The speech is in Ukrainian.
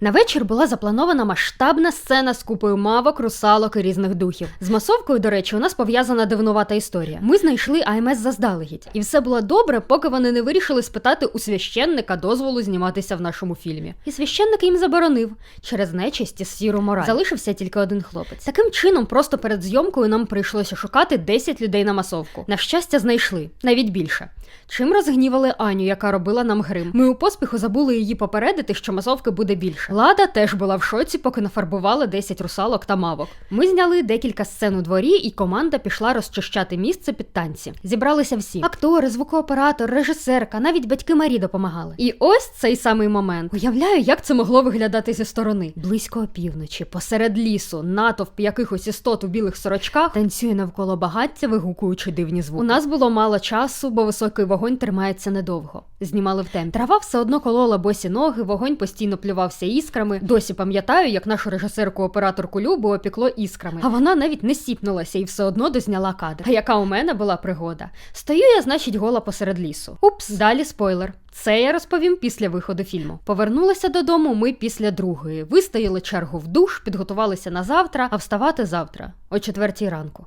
На вечір була запланована масштабна сцена з купою мавок, русалок і різних духів. З масовкою, до речі, у нас пов'язана дивнувата історія. Ми знайшли АМС заздалегідь, і все було добре, поки вони не вирішили спитати у священника дозволу зніматися в нашому фільмі. І священник їм заборонив через нечисть і сіру мораль. Залишився тільки один хлопець. Таким чином, просто перед зйомкою нам прийшлося шукати 10 людей на масовку. На щастя, знайшли навіть більше. Чим розгнівали Аню, яка робила нам грим. Ми у поспіху забули її попередити, що масовки буде більше. Лада теж була в шоці, поки нафарбували 10 русалок та мавок. Ми зняли декілька сцен у дворі, і команда пішла розчищати місце під танці. Зібралися всі: актори, звукооператор, режисерка, навіть батьки Марі допомагали. І ось цей самий момент. Уявляю, як це могло виглядати зі сторони. Близько опівночі, посеред лісу, натовп якихось істот у білих сорочках танцює навколо багаття, вигукуючи дивні звуки. У нас було мало часу, бо високий вогонь тримається недовго. Знімали в темпі. Трава все одно колола босі ноги, вогонь постійно плювався іскрами. Досі пам'ятаю, як нашу режисерку операторку Любу опікло іскрами. А вона навіть не сіпнулася і все одно дозняла кадр. А яка у мене була пригода? Стою я, значить, гола посеред лісу. Упс, далі спойлер. Це я розповім після виходу фільму. Повернулися додому ми після другої. Вистояли чергу в душ, підготувалися на завтра, а вставати завтра о четвертій ранку.